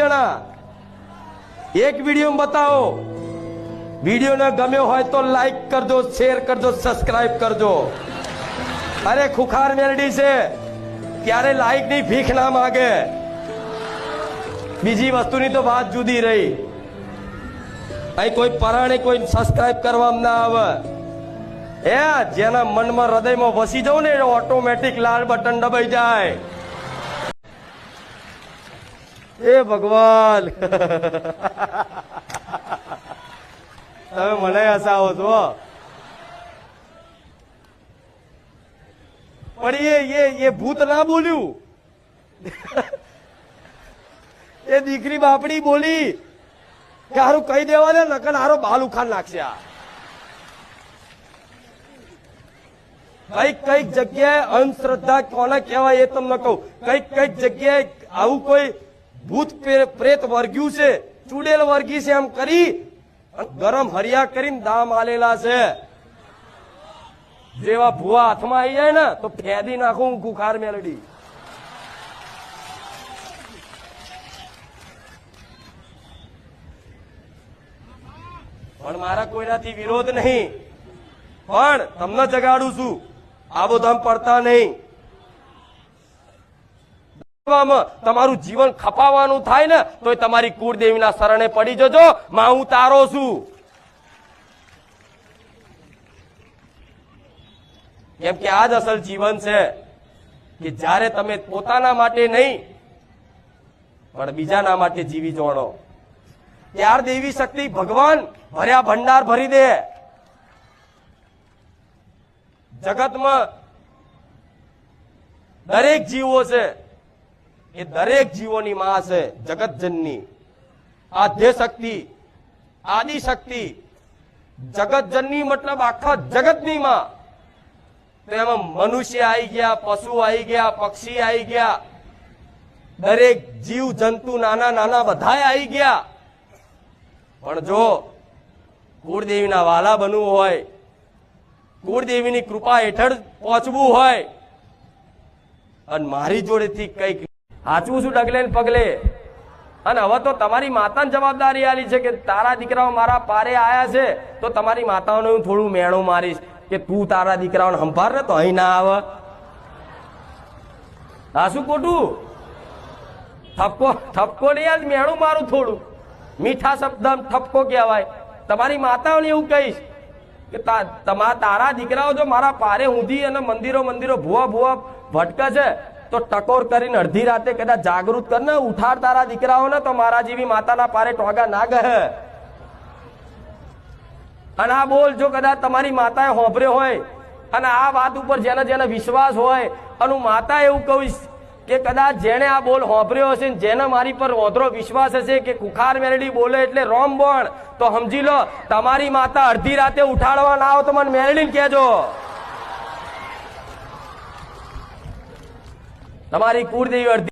જણા. એક વીડિયો બતાવો. વીડિયો ન ગમ્યો હોય તો લાઈક કરજો શેર કરજો સબસ્ક્રાઈબ કરજો. અરે ખુખાર મેલડી છે. ત્યારે લાઈકની ભીખ ના માગે. બીજી વસ્તુની તો વાત જુદી રહી. અહીં કોઈ પરાણે કોઈ સબસ્ક્રાઈબ કરવામાં ના આવે. એ જેના મનમાં હૃદયમાં વસી જવું ને ઓટોમેટિક લાલ બટન દબાઈ જાય. એ ભગવાન. તમે મને હસાવો છો પણ એ એ ભૂત ના બોલ્યું. એ દીકરી બાપડી બોલી કે હારું કહી દેવા દે, નકર હારો બાલ ઉખાડ નાખશે આ. કંઈક કંઈક જગ્યાએ અંધશ્રદ્ધા કોને કહેવાય એ તમને કહું. કંઈક કંઈક જગ્યાએ આવું કોઈ ભૂત પ્રે- પ્રેત વર્ગ્યું છે. ચૂડેલ વર્ગી છે એમ કરી ગરમ હરિયા કરીને દામ આલેલા છે. જેવા ભૂવા હાથમાં આવી જાય ને, તો ફેદી નાખું હું ગુખાર મેલડી. પણ મારા કોઈનાથી વિરોધ નહીં. પણ તમને જગાડું છું. આબોધામ પડતા નહીં. તમારું જીવન ખપાવવાનું થાય ને તો તમારી કુળદેવીના શરણે પડી જજો. માં, હું તારો છું. કેમ કે આ જ અસલ જીવન છે કે જ્યારે તમે પોતાના માટે નહીં, પણ બીજાના માટે જીવી જોડો. ત્યાર દેવી શક્તિ ભગવાન ભર્યા ભંડાર ભરી દે. જગતમાં દરેક જીવો છે. એ દરેક જીવોની માં છે જગતજનની શક્તિ આદિ શક્તિ જગતજનની મતલબ આખા જગતની માં. તો એમાં મનુષ્ય આવી ગયા, પશુ આવી ગયા, પક્ષી આવી ગયા. દરેક જીવ, જંતુ, નાના નાના બધાય આવી ગયા. પણ જો કુળદેવીના વાલા બનવું હોય, કુળદેવીની કૃપા હેઠળ પહોંચવું હોય, અને મારી જોડેથી કંઈક સાચવું છું ડગલે પગલે? અને હવે તો તમારી માતાની જવાબદારી આલી છે કે તારા દીકરાઓ મારા પારે આયા છે, તો તમારી માતાઓને હું થોડું મેણું મારીશ કે તું તારા દીકરાઓને સંભાળ ને તો અહીં ના આવે. આ શું ખોટું? ઠપકો ઠપકો નહીં આજ મેણું મારું થોડું. મીઠા શબ્દ ઠપકો કહેવાય. તમારી માતાઓને એવું કહીશ કે તા- તમા, તારા દીકરાઓ જો મારા પારે ઊંધી અને મંદિરો મંદિરો ભૂવા ભૂવા ભટકે છે તો ટકોર કરીને અડધી રાતે કદાચ જાગૃત કરને ઉઠાડ તારા દીકરાઓને તો મારા જેવી માતાના પારે ટોગા ના ગહે. અને આ બોલ જો કદાચ તમારી માતાએ હોંભર્યો હોય, અને આ વાત ઉપર જેને જેને વિશ્વાસ હોય, અને હું માતા એવું કહીશ કે કદાચ જેણે આ બોલ હોંભર્યો હશે ને જેને મારી પર ઓધરો વિશ્વાસ હશે કે કુખાર મેરડી બોલે એટલે રોમ બોણ, તો સમજી લો, તમારી માતા અડધી રાતે ઉઠાડવા ના આવો તો મને મેરડીને કહેજો. તમારી કુળદેવી અડધી